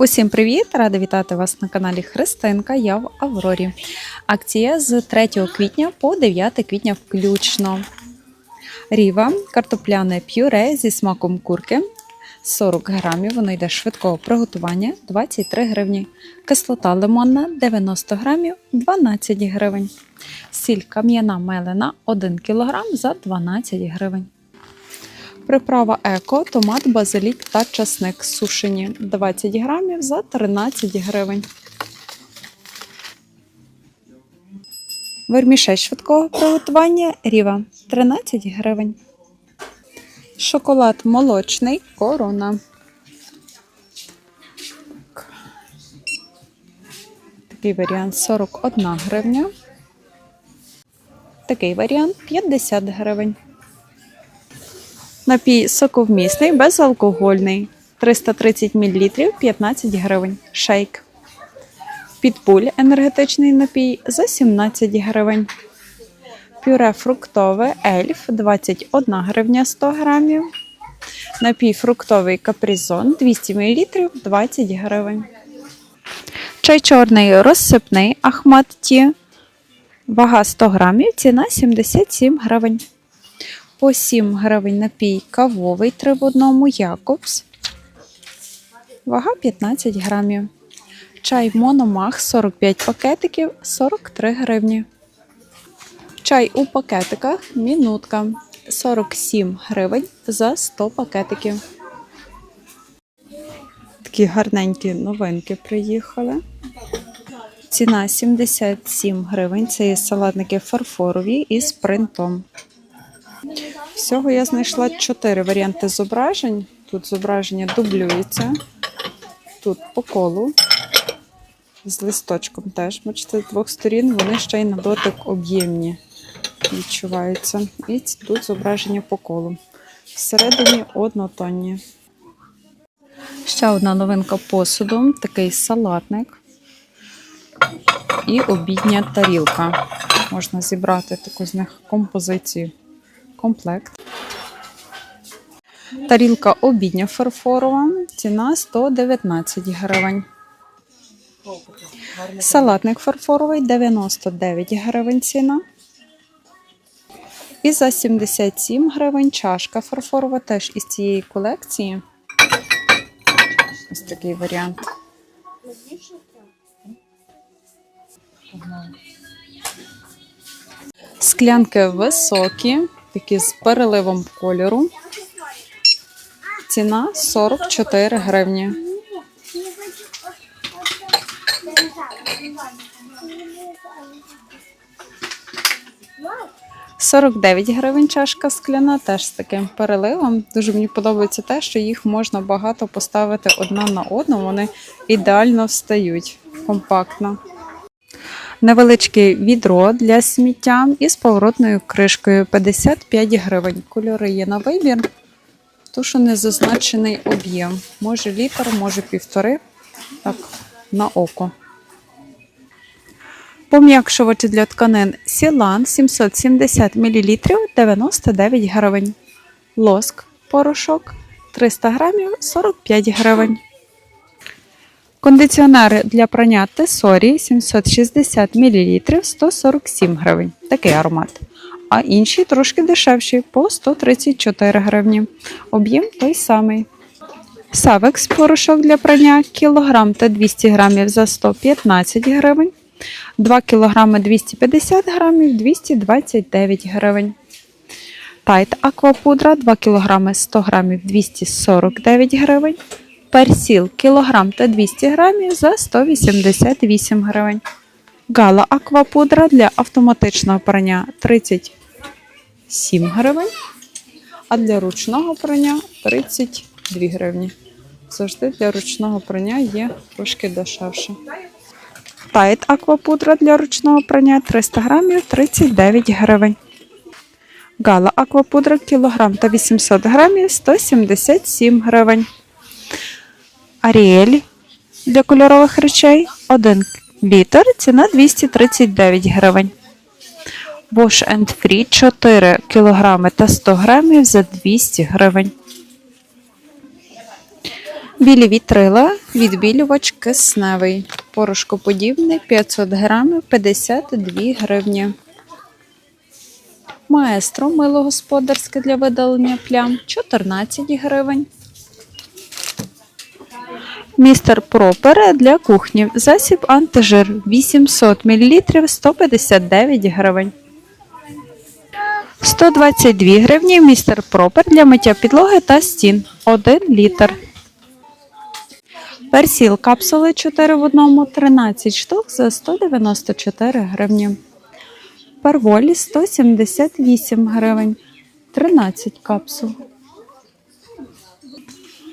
Усім привіт! Рада вітати вас на каналі Христинка. Я в Аврорі. Акція з 3 квітня по 9 квітня включно. Ріва, картопляне пюре зі смаком курки 40 грамів. Воно йде швидкого приготування 23 гривні. Кислота лимонна 90 грамів 12 гривень. Сіль кам'яна мелена 1 кг за 12 гривень. Приправа еко, томат, базилік та часник сушені 20 грамів за 13 гривень. Вермішель швидкого приготування ріва 13 гривень. Шоколад молочний корона. Такий варіант 41 гривня. Такий варіант 50 гривень. Напій соковмісний, безалкогольний. 330 мл 15 гривень. Шейк. Підпуль енергетичний напій за 17 гривень. Пюре фруктове ельф 21 гривня 100 грамів. Напій фруктовий капризон 200 мл 20 гривень. Чай чорний розсипний Ахмат Ті. Вага 100 грамів, ціна 77 гривень. По 7 гривень напій кавовий 3 в одному Якобс. Вага 15 грамів. Чай Мономах 45 пакетиків 43 гривні. Чай у пакетиках мінутка 47 гривень за 100 пакетиків. Такі гарненькі новинки приїхали. Ціна 77 гривень. Це є салатники фарфорові із принтом. Всього я знайшла чотири варіанти зображень. Тут зображення дублюється, тут по колу, з листочком теж. Бачите, з двох сторін вони ще й на дотик об'ємні відчуваються. І тут зображення по колу. Всередині однотонні. Ще одна новинка посуду, такий салатник і обідня тарілка. Можна зібрати таку з них композицію комплект. Тарілка обідня фарфорова, ціна 119 гривень. Салатник фарфоровий 99 гривень ціна. І за 77 гривень чашка фарфорова теж із цієї колекції. Ось такий варіант. Склянки високі, такі з переливом кольору. Ціна 44 гривні. Сорок дев'ять гривень чашка скляна, теж з таким переливом. Дуже мені подобається те, що їх можна багато поставити одна на одну. Вони ідеально встають компактно. Невеличке відро для сміття із поворотною кришкою 55 гривень. Кольори є на вибір, то що не зазначений об'єм. Може літр, може півтори. Так, на око. Пом'якшувачі для тканин Сілан 770 мл 99 гривень. Лоск порошок 300 грамів 45 гривень. Кондиціонери для прання Тесорі 760 мл 147 гривень. Такий аромат. А інші трошки дешевші по 134 гривні. Об'єм той самий. Савекс порошок для прання кілограм та 200 грамів за 115 гривень. 2 кг 250 грамів 229 гривень. Тайт аквапудра 2 кг 100 грамів 249 гривень. Персіл кілограм та 200 грамів за 188 гривень. Гала аквапудра для автоматичного прання 37 гривень, а для ручного прання 32 гривні. Завжди для ручного прання є трошки дешевше. Тайт аквапудра для ручного прання 300 грамів 39 гривень. Гала аквапудра кілограм та 800 грамів 177 гривень. Аріель для кольорових речей 1 літр, ціна 239 гривень. Wash and Free 4 кг та 100 грамів за 200 гривень. Білі вітрила, відбілювач кисневий. Порошкоподібний 500 грамів 52 гривні. Маестро мило господарське для видалення плям 14 гривень. Містер Пропер для кухні. Засіб антижир 800 мл 159 гривень. 122 гривні містер Пропер для миття підлоги та стін 1 літр. Персіл капсули 4 в одному 13 штук за 194 гривні. Перволі 178 гривень 13 капсул.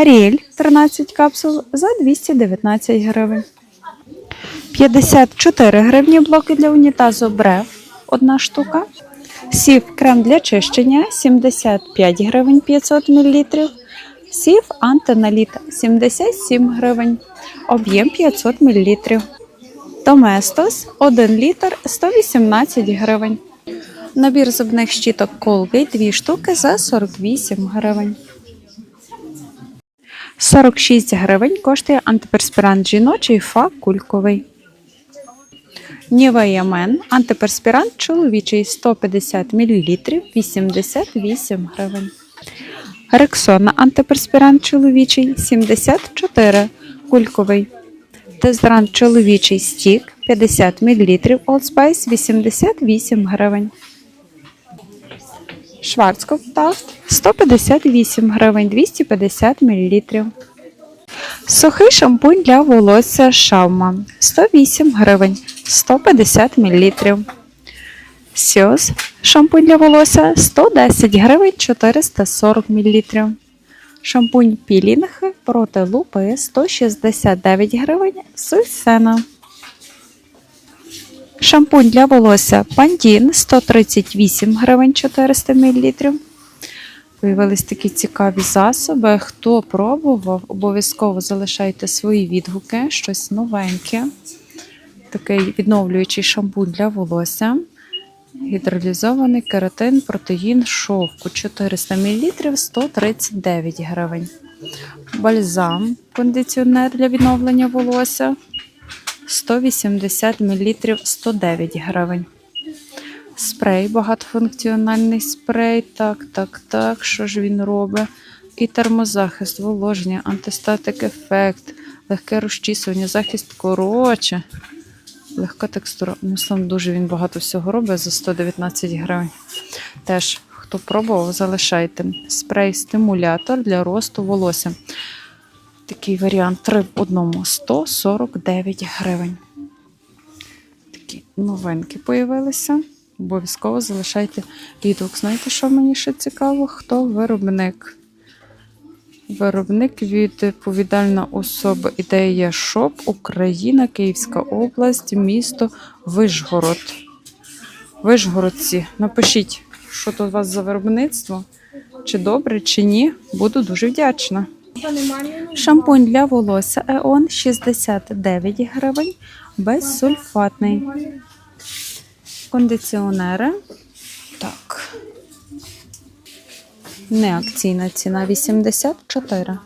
Аріель 13 капсул за 219 гривень. 54 гривні блоки для унітазу Брев 1 штука. Сів крем для чищення 75 гривень 500 мл. Сів антиналіт 77 гривень. Об'єм 500 мл. Доместос 1 літр 118 гривень. Набір зубних щіток Colgate 2 штуки за 48 гривень. 46 гривень коштує антиперспірант жіночий фа кульковий. Men антиперспірант чоловічий 150 мл 88 гривень. Рексона антиперспірант чоловічий 74 кульковий. Дезодорант чоловічий стік 50 мл Old Spice 88 гривень. Шварцкоп Тафт 158 гривень 250 мл. Сухий шампунь для волосся Шаума 108 гривень 150 мл. Сіос шампунь для волосся 110 гривень 440 мл. Шампунь пілінг проти лупи 169 гривень Сусена. Шампунь для волосся Пантін 138 гривень 400 мл. Появились такі цікаві засоби. Хто пробував, обов'язково залишайте свої відгуки, щось новеньке. Такий відновлюючий шампунь для волосся. Гідролізований кератин, протеїн, шовку 400 мл 139 гривень. Бальзам, кондиціонер для відновлення волосся 180 мл 109 гривень. Спрей, багатофункціональний спрей. Так, так, так. Що ж він робить? І термозахист, воложення, антистатик ефект, легке розчісування, захист коротше. Легка текстура. Ну, сам дуже він багато всього робить за 119 гривень. Теж, хто пробував, залишайте. Спрей-стимулятор для росту волосся. Такий варіант 3 в одному 149 гривень. Такі новинки появилися. Обов'язково залишайте відгук. Знаєте, що мені ще цікаво? Хто виробник? Виробник відповідальна особа ідея Шоп, Україна, Київська область, місто Вишгород. Вишгородці. Напишіть, що тут у вас за виробництво, чи добре, чи ні. Буду дуже вдячна. Шампунь для волосся Еон 69 гривень, безсульфатний. Кондиціонери. Так. Неакційна ціна 84.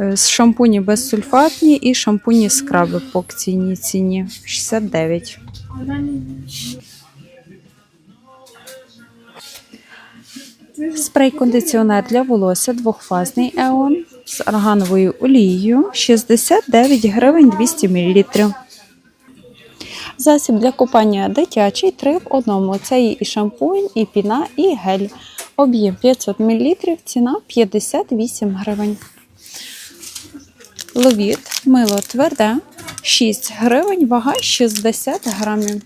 Е, шампуні безсульфатні і шампуні скраби по акційній ціні 69. Спрей-кондиціонер для волосся двохфазний Еон з органовою олією 69 гривень 200 мл. Засіб для купання дитячий 3 в одному. Це і шампунь, і піна, і гель. Об'єм 500 мл, ціна 58 гривень. Ловіт, мило тверде, 6 гривень, вага 60 грамів.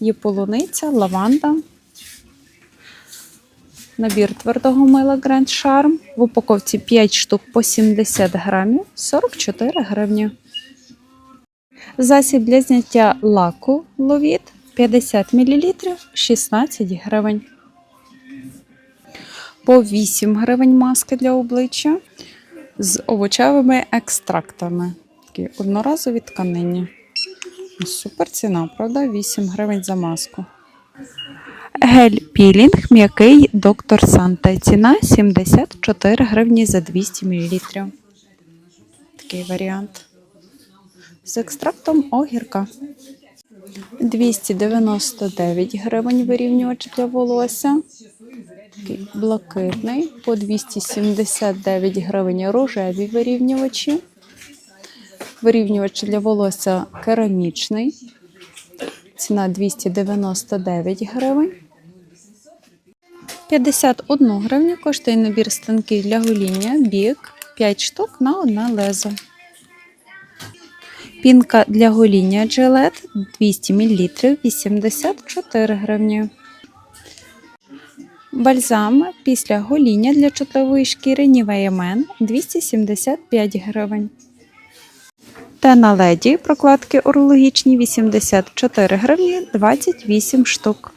Є полуниця, лаванда. Набір твердого мила Grand Charm. В упаковці 5 штук по 70 грамів, 44 гривні. Засіб для зняття лаку ловіт 50 мл 16 гривень. По 8 гривень маски для обличчя з овочевими екстрактами. Такі одноразові тканині. Супер ціна, правда? 8 гривень за маску. Гель пілінг м'який доктор Санта. Ціна 74 гривні за 200 мл. такий варіант. З екстрактом огірка. 299 гривень вирівнювач для волосся. Такий блакитний по 279 гривень рожеві вирівнювачі. Вирівнювач для волосся керамічний. Ціна 299 гривень. 51 гривню коштує набір станків для гоління бік 5 штук на одне лезо. Пінка для гоління Gillette 200 мл 84 гривні. Бальзам після гоління для чутливої шкіри Nivea Men 275 гривень. Та леді прокладки урологічні 84 гривні 28 штук.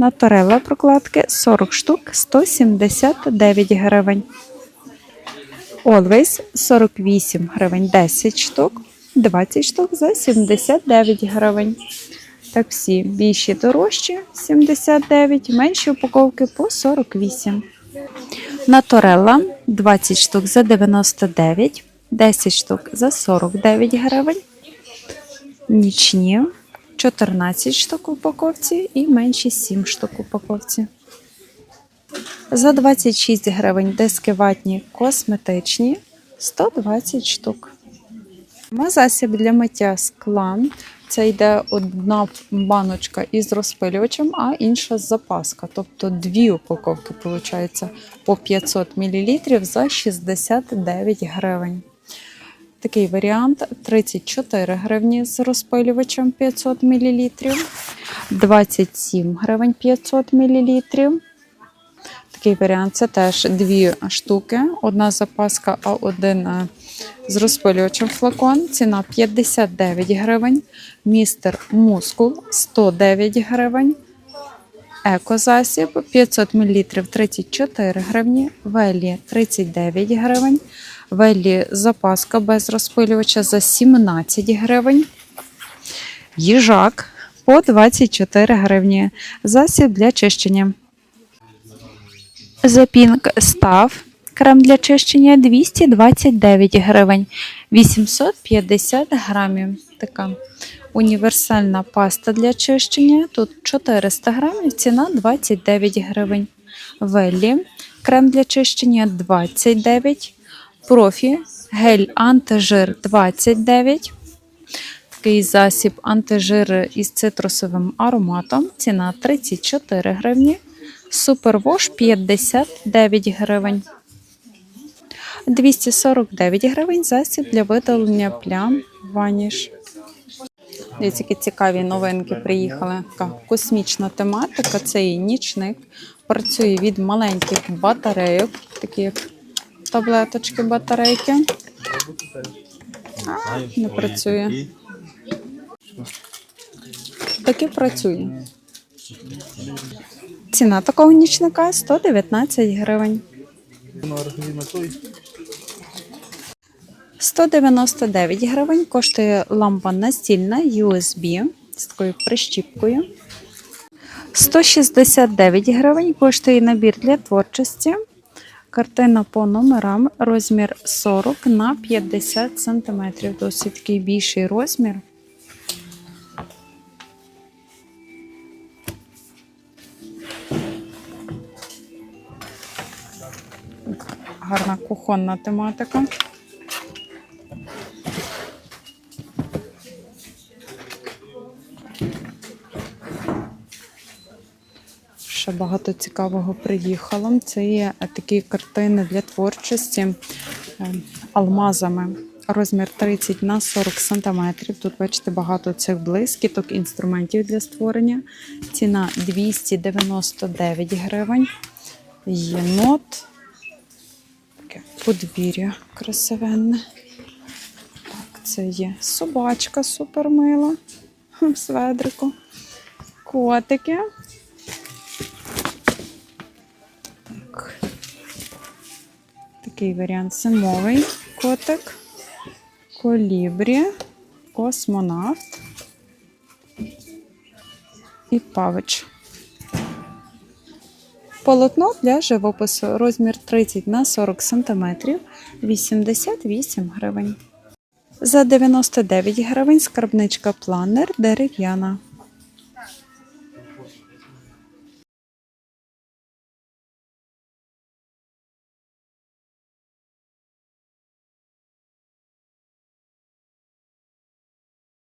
Наторела прокладки 40 штук 179 гривень. Always 48 гривень 10 штук, 20 штук за 79 гривень. Таксі більші дорожчі 79, менші упаковки по 48. Наторелла 20 штук за 99, 10 штук за 49 гривень. Нічні 14 штук упаковці і менші 7 штук упаковці. За 26 гривень диски ватні косметичні 120 штук. Ми засіб для миття скла. Це йде одна баночка із розпилювачем, а інша запаска. Тобто дві упаковки, виходить, по 500 мл за 69 гривень. Такий варіант 34 гривні з розпилювачем 500 мл, 27 гривень 500 мл. Такий варіант це теж дві штуки, одна запаска, а один е, з розпилювачем флакон. Ціна 59 гривень. Містер Мускул 109 гривень. Екозасіб 500 мл 34 гривні. Велі 39 гривень. Велі запаска без розпилювача за 17 гривень. Їжак по 24 гривні. Засіб для чищення. Запінк став. Крем для чищення 229 гривень, 850 грамів. Така універсальна паста для чищення. Тут 400 грамів, ціна 29 гривень. Веллі, крем для чищення 29. Профі, гель антижир 29. Такий засіб антижир із цитрусовим ароматом. Ціна 34 гривні. Супервош 59 гривень. 249 гривень засіб для видалення плям ваніш. Дивіться, які цікаві новинки приїхали. Космічна тематика. Це і нічник. Працює від маленьких батарейок, такі як таблеточки батарейки. А, не працює. Таки працює. Ціна такого нічника 119 гривень. 199 гривень коштує лампа настільна USB з такою прищіпкою. 169 гривень коштує набір для творчості. Картина по номерам, розмір 40 на 50 см. Досить такий більший розмір. Гарна кухонна тематика. Ще багато цікавого приїхало. Це є такі картини для творчості е, алмазами. Розмір 30 на 40 см. Тут, бачите, багато цих блискіток, інструментів для створення. Ціна 299 гривень. Єнот. Подвір'я красивенне. Так, це є собачка супермила в сведрику. Котики. Такий варіант зимовий котик, колібрі, космонавт і павич. Полотно для живопису розмір 30 на 40 см 88 гривень. За 99 гривень скарбничка планер дерев'яна.